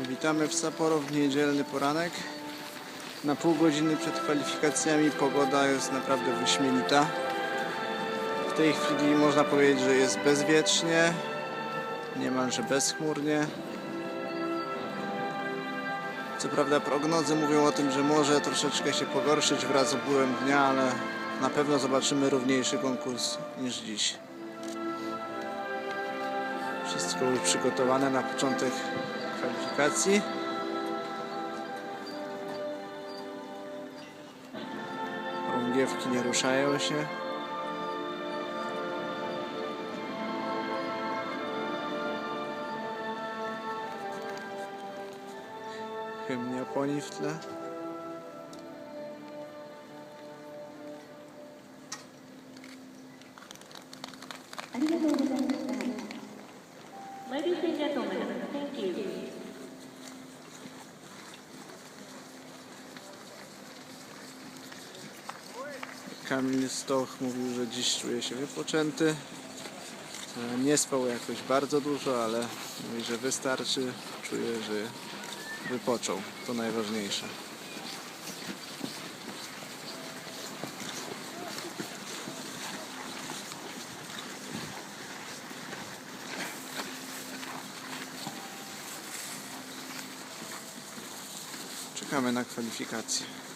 Witamy w Sapporo w niedzielny poranek. Na pół godziny przed kwalifikacjami pogoda jest naprawdę wyśmienita. W tej chwili można powiedzieć, że jest bezwiecznie, niemalże bezchmurnie. Co prawda prognozy mówią o tym, że może troszeczkę się pogorszyć wraz z upływem dnia, ale na pewno zobaczymy równiejszy konkurs niż dziś. Wszystko już przygotowane na początek kwalifikacji. Rągiewki nie ruszają się. Hymn Japonii w tle. Ladies and gentlemen, thank you. Kamil Stoch mówił, że dziś czuje się wypoczęty. E, Nie spał jakoś bardzo dużo, ale mówi, że wystarczy. Czuje, że wypoczął. To najważniejsze. Czekamy na kwalifikacje.